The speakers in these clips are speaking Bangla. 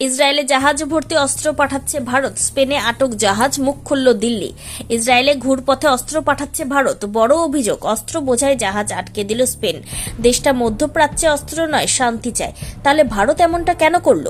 ইসরায়েলে জাহাজ ভর্তি অস্ত্র পাঠাচ্ছে ভারত। স্পেনে আটক জাহাজ, মুখ খুলল দিল্লি। ইসরায়েলে ঘুরপথে অস্ত্র পাঠাচ্ছে ভারত। বড় অভিযোগ, অস্ত্র বোঝায় জাহাজ আটকে দিল স্পেন। দেশটা মধ্যপ্রাচ্যে অস্ত্র নয়, শান্তি চায়। তাহলে ভারত এমনটা কেন করল?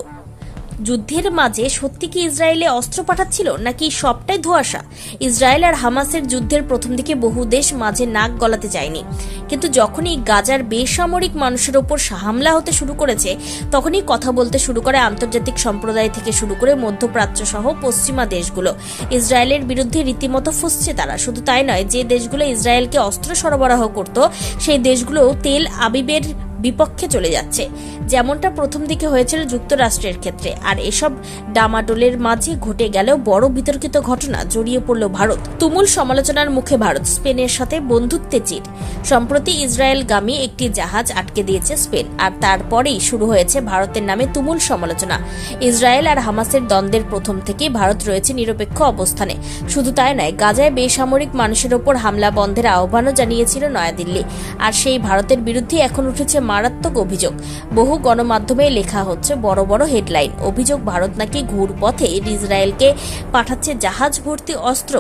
যুদ্ধের মাঝে সত্যি কি ইসরায়েলে অস্ত্র পাঠাচ্ছিল নাকি সবটাই ধোঁয়াশা? ইসরায়েল আর হামাসের যুদ্ধের প্রথম দিকে বহু দেশ মাঝে নাক গলাতে চায়নি কিন্তু যখনই গাজার বেসামরিক মানুষের ওপর হামলা হতে শুরু করেছে, তখনই কথা বলতে শুরু করে আন্তর্জাতিক সম্প্রদায় থেকে শুরু করে মধ্যপ্রাচ্য সহ পশ্চিমা দেশগুলো। ইসরায়েলের বিরুদ্ধে রীতিমতো ফুসছে তারা। শুধু তাই নয়, যে দেশগুলো ইসরায়েলকে অস্ত্র সরবরাহ করত, সেই দেশগুলো তেল আবিবের বিপক্ষে চলে যাচ্ছে। যেমনটা প্রথম দিকে হয়েছিল যুক্তরাষ্ট্রের ক্ষেত্রে। আর এসব ডামাডোলের মাঝে ঘটে গেলেও বড় বিতর্কিত ঘটনা জড়িয়ে পড়ল ভারত। তুমুল সমালোচনার মুখে ভারত স্পেনের সাথে বন্ধুত্বে চির সম্প্রতি ইসরায়েলগামী একটি জাহাজ আটকে দিয়েছে স্পেন। আর তারপরেই শুরু হয়েছে ভারতের নামে তুমুল সমালোচনা। ইসরায়েল আর হামাসের দ্বন্দ্বের প্রথম থেকেই ভারত রয়েছে নিরপেক্ষ অবস্থানে। শুধু তাই নয়, গাজায় বেসামরিক মানুষের ওপর হামলা বন্ধের আহ্বানও জানিয়েছিল নয়াদিল্লি। আর সেই ভারতের বিরুদ্ধে এখন উঠেছে মারাত্মক অভিযোগ। বহু গণমাধ্যমে লেখা হচ্ছে, বড় বড় হেডলাইন। অভিযোগ, ভারত নাকি ঘুর পথে ইসরায়েলকে পাঠাচ্ছে জাহাজ ভর্তি অস্ত্র।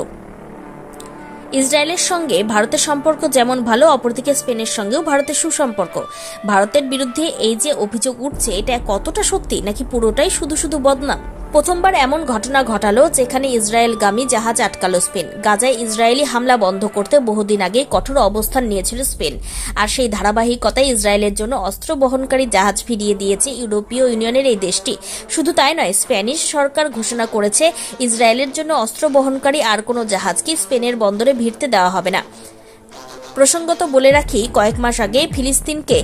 ইসরায়েলের সঙ্গে ভারতের সম্পর্ক যেমন ভালো, অপরদিকে স্পেনের সঙ্গেও ভারতের সুসম্পর্ক। ভারতের বিরুদ্ধে এই যে অভিযোগ উঠছে, এটা কতটা সত্যি নাকি পুরোটাই শুধু শুধু বদনাম? প্রথমবার এমন ঘটনা ঘটালো যেখানে ইসরায়েলগামী জাহাজ আটকালো স্পেন। গাজায় ইসরায়েলি হামলা বন্ধ করতে বহুদিন আগে কঠোর অবস্থান নিয়েছিল স্পেন। আর সেই ধারাবাহিকতায় ইসরায়েলের জন্য অস্ত্র বহনকারী জাহাজ ফিরিয়ে দিয়েছে ইউরোপীয় ইউনিয়নের এই দেশটি। শুধু তাই নয়, স্প্যানিশ সরকার ঘোষণা করেছে, ইসরায়েলের জন্য অস্ত্র বহনকারী আর কোনো জাহাজকে স্পেনের বন্দরে ভিড়তে দেওয়া হবে না। প্রসঙ্গত বলে রাখি, কয়েক মাস আগে ফিলিস্তিনকে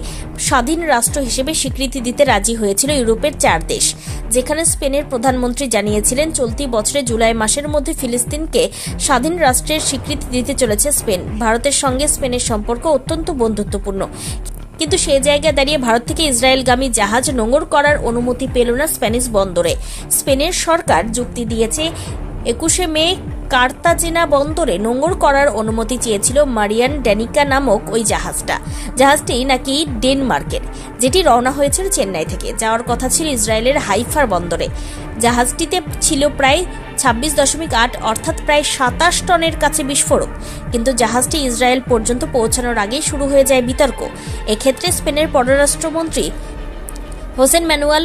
স্বাধীন রাষ্ট্র হিসেবে স্বীকৃতি দিতে রাজি হয়েছিল ইউরোপের চার দেশ, যেখানে স্পেনের প্রধানমন্ত্রী জানিয়েছিলেন, চলতি বছরে জুলাই মাসের মধ্যে ফিলিস্তিনকে স্বাধীন রাষ্ট্রের স্বীকৃতি দিতে চলেছে স্পেন। ভারতের সঙ্গে স্পেনের সম্পর্ক অত্যন্ত বন্ধুত্বপূর্ণ। কিন্তু সে জায়গায় দাঁড়িয়ে ভারত থেকে ইসরায়েলগামী জাহাজ নোঙর করার অনুমতি পেল না স্প্যানিশ বন্দরে। স্পেনের সরকার যুক্তি দিয়েছে, একুশে মে কার্তাজেনা বন্দরে নোঙর করার অনুমতি চেয়েছিল মারিয়ান ড্যানিকা নামক ওই জাহাজটা। জাহাজটি নাকি ডেনমার্কের, যেটি রওনা হয়েছিল চেন্নাই থেকে। যাওয়ার কথা ছিল ইসরায়েলের হাইফার বন্দরে। জাহাজটিতে ছিল প্রায় ছাব্বিশ দশমিক আট, অর্থাৎ প্রায় সাতাশ টনের কাছে বিস্ফোরক। কিন্তু জাহাজটি ইসরায়েল পর্যন্ত পৌঁছানোর আগেই শুরু হয়ে যায় বিতর্ক। এক্ষেত্রে স্পেনের পররাষ্ট্রমন্ত্রী হোসেন ম্যানুয়াল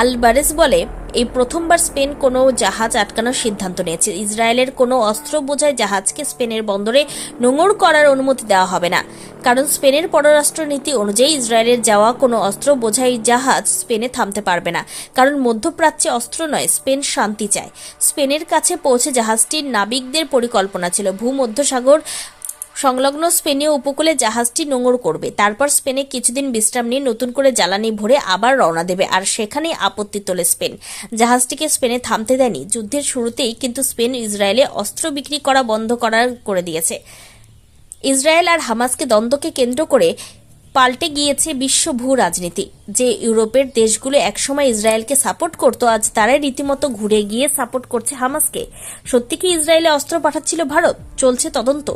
আলবারেস বলে এই প্রথমবার স্পেন কোনো জাহাজ আটকানোর সিদ্ধান্ত নিয়েছে। ইসরায়েলের কোনো অস্ত্র বোঝায় জাহাজকে স্পেনের বন্দরে নোঙর করার অনুমতি দেওয়া হবে না। কারণ স্পেনের পররাষ্ট্র নীতি অনুযায়ী ইসরায়েলের যাওয়া কোনো অস্ত্র বোঝাই জাহাজ স্পেনে থামতে পারবে না। কারণ মধ্যপ্রাচ্যে অস্ত্র নয়, স্পেন শান্তি চায়। স্পেনের কাছে পৌঁছে জাহাজটির নাবিকদের পরিকল্পনা ছিল। ভূমধ্যসাগর সংলগ্ন স্পেনীয় উপকূলে জাহাজটি নোঙর করবে। তারপর স্পেনে কিছুদিন বিশ্রাম নিয়ে নতুন করে জ্বালানি ভরে আবার রওনা দেবে আর সেখানে আপত্তি তোলে স্পেন। জাহাজটিকে স্পেনে থামতে দেয়নি। যুদ্ধের শুরুতেই কিন্তু স্পেন ইসরায়েলে অস্ত্র বিক্রি করা বন্ধ করার করে দিয়েছে। ইসরায়েল আর হামাসকে দ্বন্দ্বকে কেন্দ্র করে পাল্টে গিয়েছে বিশ্ব ভূ রাজনীতি, যে ইউরোপের দেশগুলো একসময় ইসরায়েলকে সাপোর্ট করত, আজ তারাই রীতিমতো ঘুরে গিয়ে সাপোর্ট করছে হামাসকে। সত্যি কি ইসরায়েলে অস্ত্র পাঠাচ্ছিল ভারত? চলছে তদন্ত।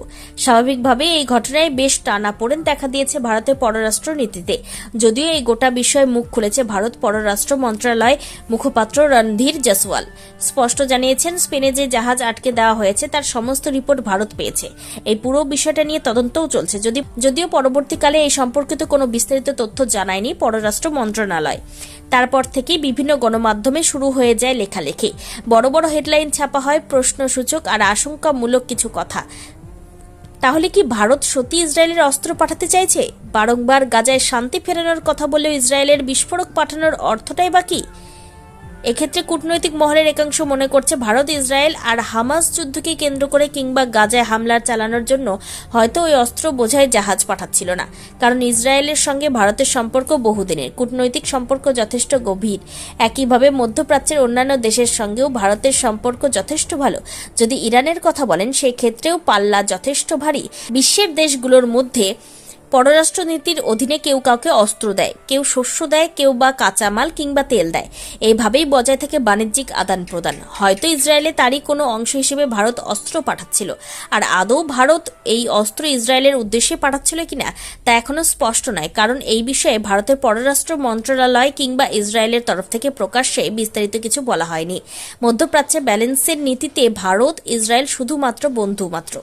স্বাভাবিকভাবে এই ঘটনায় বেশ টানা পড়েন দেখা দিয়েছে ভারতের পররাষ্ট্র নীতিতে। যদিও এই গোটা বিষয়ে মুখ খুলেছে ভারত পররাষ্ট্র মন্ত্রণালয় মুখপাত্র রণধীর জসওয়াল স্পষ্ট জানিয়েছেন, স্পেনে যে জাহাজ আটকে দেওয়া হয়েছে, তার সমস্ত রিপোর্ট ভারত পেয়েছে। এই পুরো বিষয়টা নিয়ে তদন্তও চলছে। যদি যদিও পরবর্তীকালে এই সম্পর্কিত কোনো বিস্তারিত তথ্য জানায়নি পররাষ্ট্র মন্ত্রণালয়। তারপর থেকে বিভিন্ন গণমাধ্যমে শুরু হয়ে যায় লেখালেখি। বড় বড় হেডলাইন ছাপা হয় প্রশ্নসূচক আর আশঙ্কামূলক কিছু কথা। তাহলে কি ভারত সত্যি ইসরায়েলের অস্ত্র পাঠাতে চাইছে? বারংবার গাজায় শান্তি ফেরানোর কথা বলেও ইসরায়েলের বিস্ফোরক পাঠানোর অর্থটাই বাকি এক্ষেত্রে কূটনৈতিক মহলের একাংশ মনে করছে ভারত, ইসরায়েল আর হামাস যুদ্ধকে কেন্দ্র করে কিংবা গাজায় হামলার চালানোর জন্য হয়তো ওই অস্ত্র বোঝায় জাহাজ পাঠাচ্ছিল না। কারণ ইসরায়েলের সঙ্গে ভারতের সম্পর্ক বহুদিনের। কূটনৈতিক সম্পর্ক যথেষ্ট গভীর। একইভাবে মধ্যপ্রাচ্যের অন্যান্য দেশের সঙ্গেও ভারতের সম্পর্ক যথেষ্ট ভালো। যদি ইরানের কথা বলেন সেই ক্ষেত্রেও পাল্লা যথেষ্ট ভারী। বিশ্বের দেশগুলোর মধ্যে পররাষ্ট্রনীতির অধীনে কেউ কাউকে অস্ত্র দেয়, কেউ শস্য দেয়, কেউ বা কাঁচামাল কিংবা তেল দেয়। এইভাবেই বজায় থাকে বাণিজ্যিক আদান প্রদান। হয়তো ইসরায়েলে তারই কোনো অংশ হিসেবে ভারত অস্ত্র পাঠাচ্ছিল। আর আদৌ ভারত এই অস্ত্র ইসরায়েলের উদ্দেশ্যে পাঠাচ্ছিল কিনা, তা এখনও স্পষ্ট নয়। কারণ এই বিষয়ে ভারতের পররাষ্ট্র মন্ত্রণালয় কিংবা ইসরায়েলের তরফ থেকে প্রকাশ্যে বিস্তারিত কিছু বলা হয়নি। মধ্যপ্রাচ্যে ব্যালেন্সের নীতিতে ভারত ইসরায়েল শুধুমাত্র বন্ধু মাত্র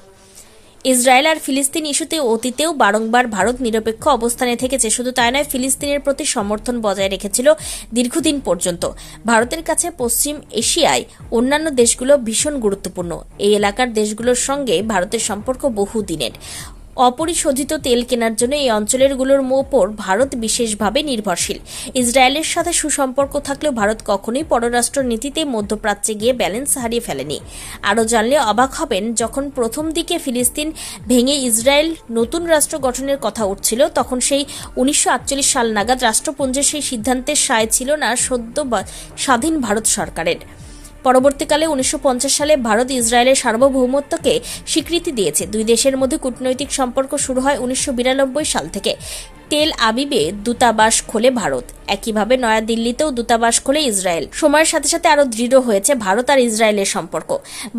ইসরায়েল আর ফিলিস্তিন ইস্যুতে অতীতেও বারংবার ভারত নিরপেক্ষ অবস্থানে থেকেছে। শুধু তাই নয়, ফিলিস্তিনের প্রতি সমর্থন বজায় রেখেছিল দীর্ঘদিন পর্যন্ত। ভারতের কাছে পশ্চিম এশিয়ায় অন্যান্য দেশগুলো ভীষণ গুরুত্বপূর্ণ। এই এলাকার দেশগুলোর সঙ্গে ভারতের সম্পর্ক বহু দিনের অপরিশোধিত তেল কেনার জন্য এই অঞ্চলেরগুলোর ওপর ভারত বিশেষভাবে নির্ভরশীল। ইসরায়েলের সাথে সুসম্পর্ক থাকলেও ভারত কখনোই পররাষ্ট্র নীতিতে মধ্যপ্রাচ্যে গিয়ে ব্যালেন্স হারিয়ে ফেলেনি। আরও জানলে অবাক হবেন যখন প্রথম দিকে ফিলিস্তিন ভেঙে ইসরায়েল নতুন রাষ্ট্র গঠনের কথা উঠছিল, তখন সেই উনিশশো আটচল্লিশ সাল নাগাদ রাষ্ট্রপুঞ্জের সেই সিদ্ধান্তের সায় ছিল না সদ্য স্বাধীন ভারত সরকারের। পরবর্তীকালে উনিশশো পঞ্চাশ সালে ভারত ইসরায়েলের সার্বভৌমত্বকে স্বীকৃতি দিয়েছে। দুই দেশের মধ্যে কূটনৈতিক সম্পর্ক শুরু হয় উনিশশো বিরানব্বই সাল থেকে। তেল আবিবে দূতাবাস খোলে ভারত। একইভাবে নয়াদিল্লিতেও দূতাবাস খোলে ইসরায়েল। সময়ের সাথে সাথে আরও দৃঢ় হয়েছে ভারত আর ইসরায়েলের সম্পর্ক।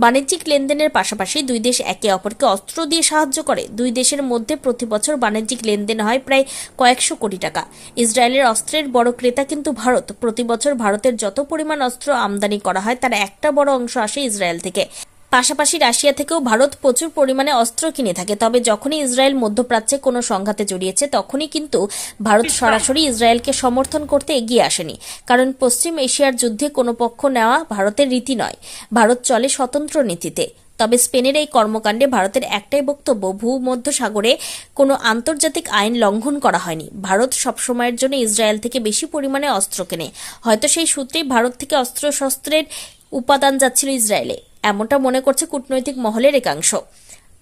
বাণিজ্যিক লেনদেনের পাশাপাশি দুই দেশ একে অপরকে অস্ত্র দিয়ে সাহায্য করে। দুই দেশের মধ্যে প্রতি বছর বাণিজ্যিক লেনদেন হয় প্রায় কয়েকশো কোটি টাকা। ইসরায়েলের অস্ত্রের বড় ক্রেতা কিন্তু ভারত। প্রতি বছর ভারতের যত পরিমাণ অস্ত্র আমদানি করা হয়, তার একটা বড় অংশ আসে ইসরায়েল থেকে। পাশাপাশি রাশিয়া থেকেও ভারত প্রচুর পরিমাণে অস্ত্র কিনে থাকে। তবে যখনই ইসরায়েল মধ্যপ্রাচ্যে কোনো সংঘাতে জড়িয়েছে তখনই কিন্তু ভারত সরাসরি ইসরায়েলকে সমর্থন করতে এগিয়ে আসেনি। কারণ পশ্চিম এশিয়ার যুদ্ধে কোনো পক্ষ নেওয়া ভারতের রীতি নয়। ভারত চলে স্বতন্ত্র নীতিতে। তবে স্পেনের এই কর্মকাণ্ডে ভারতের একটাই বক্তব্য ভূমধ্যসাগরে কোনো আন্তর্জাতিক আইন লঙ্ঘন করা হয়নি। ভারত সবসময়ের জন্য ইসরায়েল থেকে বেশি পরিমাণে অস্ত্র কেনে। হয়তো সেই সূত্রেই ভারত থেকে অস্ত্র শস্ত্রের উপাদান যাচ্ছিল ইসরায়েলে। এমনটা মনে করছে কূটনৈতিক মহলের একাংশ।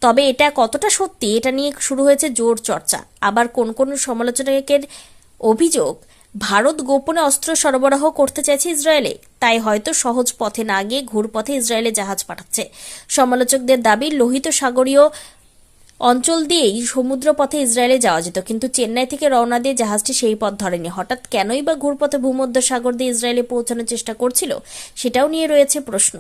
তবে এটা কতটা সত্যি, এটা নিয়ে শুরু হয়েছে জোর চর্চা। আবার কোন কোন সমালোচকের অভিযোগ, ভারত গোপনে অস্ত্র সরবরাহ করতে চাইছে ইসরায়েলে, তাই হয়তো সহজ পথে না গিয়ে ঘুরপথে ইসরায়েলে জাহাজ পাঠাচ্ছে। সমালোচকদের দাবি, লোহিত সাগরীয় অঞ্চল দিয়েই সমুদ্র পথে ইসরায়েলে যাওয়া যেত, কিন্তু চেন্নাই থেকে রওনা দিয়ে জাহাজটি সেই পথ ধরেনি। হঠাৎ কেনই বা ঘুরপথে ভূমধ্য সাগর দিয়ে ইসরায়েলে পৌঁছানোর চেষ্টা করছিল, সেটাও নিয়ে রয়েছে প্রশ্ন।